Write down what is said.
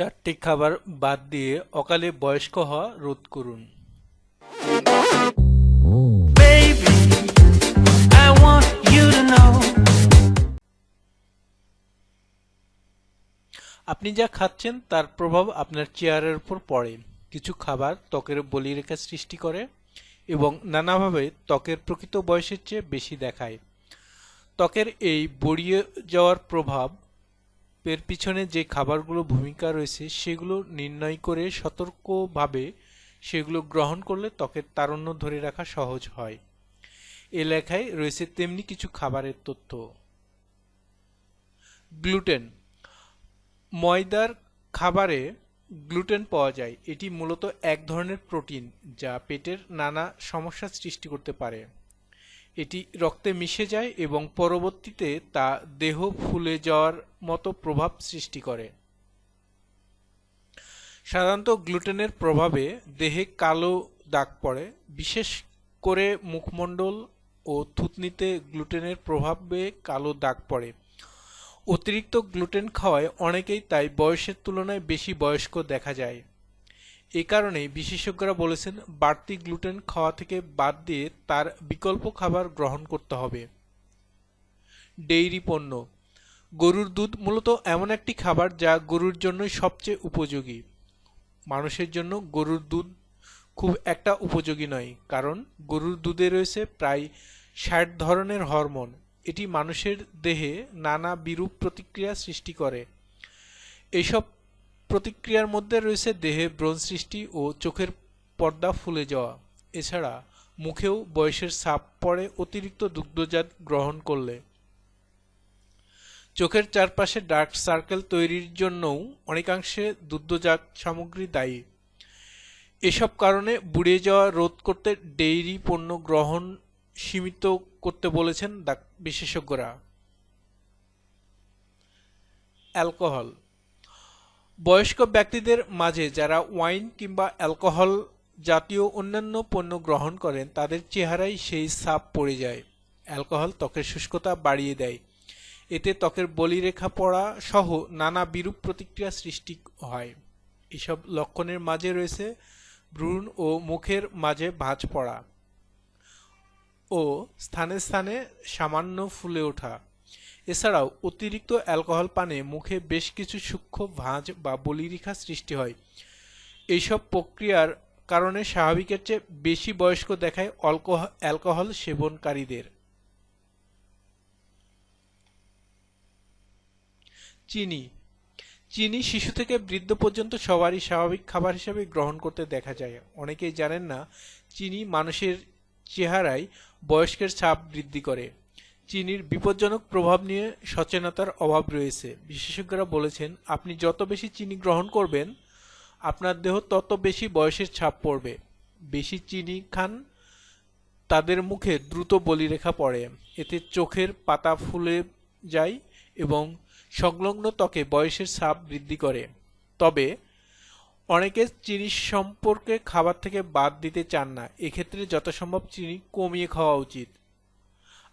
চারটি খাবার বাদ দিয়ে অকালে বয়স্ক হওয়া রোধ করুন. আপনি যা খাচ্ছেন তার প্রভাব আপনার চেয়ারের উপর পড়ে। কিছু খাবার ত্বকের বলিরেখা সৃষ্টি করে এবং নানাভাবে ত্বকের প্রকৃত বয়সের চেয়ে বেশি দেখায়। ত্বকের এই বড়িয়ে যাওয়ার প্রভাব এর পিছনে যে খাবারগুলো ভূমিকা রয়েছে, সেগুলো নির্ণয় করে সতর্কভাবে সেগুলো গ্রহণ করলে ত্বকের তারুণ্য ধরে রাখা সহজ হয়। এ লেখায় রয়েছে তেমনি কিছু খাবারের তথ্য। গ্লুটেন। ময়দার খাবারে গ্লুটেন পাওয়া যায়। এটি মূলত এক ধরনের প্রোটিন যা পেটের নানা সমস্যা সৃষ্টি করতে পারে। এটি রক্তে মিশে যায় এবং পরবর্তীতে তা দেহ ফুলে যাওয়ার মতো প্রভাব সৃষ্টি করে। সাধারণত গ্লুটেনের প্রভাবে দেহে কালো দাগ পড়ে। বিশেষ করে মুখমণ্ডল ও থুতনিতে গ্লুটেনের প্রভাবে কালো দাগ পড়ে। অতিরিক্ত গ্লুটেন খাওয়ায় অনেকেই তাই বয়সের তুলনায় বেশি বয়স্ক দেখা যায়। এ কারণেই বিশেষজ্ঞরা বলেছেন, বাড়তি গ্লুটেন খাওয়া থেকে বাদ দিয়ে তার বিকল্প খাবার গ্রহণ করতে হবে। ডেইরি পণ্য। গরুর দুধ মূলত এমন একটি খাবার যা গরুর জন্যই সবচেয়ে উপযোগী। মানুষের জন্য গরুর দুধ খুব একটা উপযোগী নয়, কারণ গরুর দুধে রয়েছে প্রায় ষাট ধরনের হরমোন। এটি মানুষের দেহে নানা বিরূপ প্রতিক্রিয়া সৃষ্টি করে। এইসব প্রতিক্রিয়ার মধ্যে রয়েছে দেহে ব্রণ সৃষ্টি ও চোখের পর্দা ফুলে যাওয়া। এছাড়া মুখেও বয়সের ছাপ পড়ে অতিরিক্ত দুগ্ধজাত গ্রহণ করলে। চোখের চারপাশে ডার্ক সার্কেল তৈরির জন্যও অনেকাংশে দুগ্ধজাত সামগ্রী দায়ী। এসব কারণে বুড়ে যাওয়া রোধ করতে ডেইরি পণ্য গ্রহণ সীমিত করতে বলেছেন বিশেষজ্ঞরা। অ্যালকোহল বয়স্ক ব্যক্তিদের মাঝে যারা ওয়াইন কিংবা অ্যালকোহল জাতীয় অন্যান্য পণ্য গ্রহণ করেন, তাদের চেহারায় সেই ছাপ পড়ে যায়। অ্যালকোহল ত্বকের শুষ্কতা বাড়িয়ে দেয়। এতে ত্বকের বলিরেখা পড়া সহ নানা বিরূপ প্রতিক্রিয়া সৃষ্টি হয়। এসব লক্ষণের মাঝে রয়েছে ভ্রূণ ও মুখের মাঝে ভাঁজ পড়া ও স্থানে স্থানে সামান্য ফুলে ওঠা। এছাড়াও, অতিরিক্ত অ্যালকোহল পানে মুখে বেশ কিছু সূক্ষ্ম ভাঁজ বা বলিরেখা সৃষ্টি হয়। এইসব প্রক্রিয়ার কারণে স্বাভাবিকের চেয়ে বেশি বয়স্ক দেখায় অ্যালকোহল সেবনকারীদের। চিনি। চিনি শিশু থেকে বৃদ্ধ পর্যন্ত সবারই স্বাভাবিক খাবার হিসেবে গ্রহণ করতে দেখা যায়। অনেকেই জানেন না, চিনি মানুষের চেহারায় বয়স্কের ছাপ বৃদ্ধি করে। চিনির বিপজ্জনক প্রভাব নিয়ে সচেতনতার অভাব রয়েছে। বিশেষজ্ঞরা বলেছেন, আপনি যত বেশি চিনি গ্রহণ করবেন, আপনার দেহ তত বেশি বয়সের ছাপ পড়বে। বেশি চিনি খান, তাদের মুখে দ্রুত বলিরেখা পড়ে। এতে চোখের পাতা ফুলে যায় এবং সংলগ্ন ত্বকে বয়সের ছাপ বৃদ্ধি করে। তবে, অনেকে চিনি সম্পর্কে খাবার থেকে বাদ দিতে চান না। এক্ষেত্রে যথাসম্ভব চিনি কমিয়ে খাওয়া উচিত।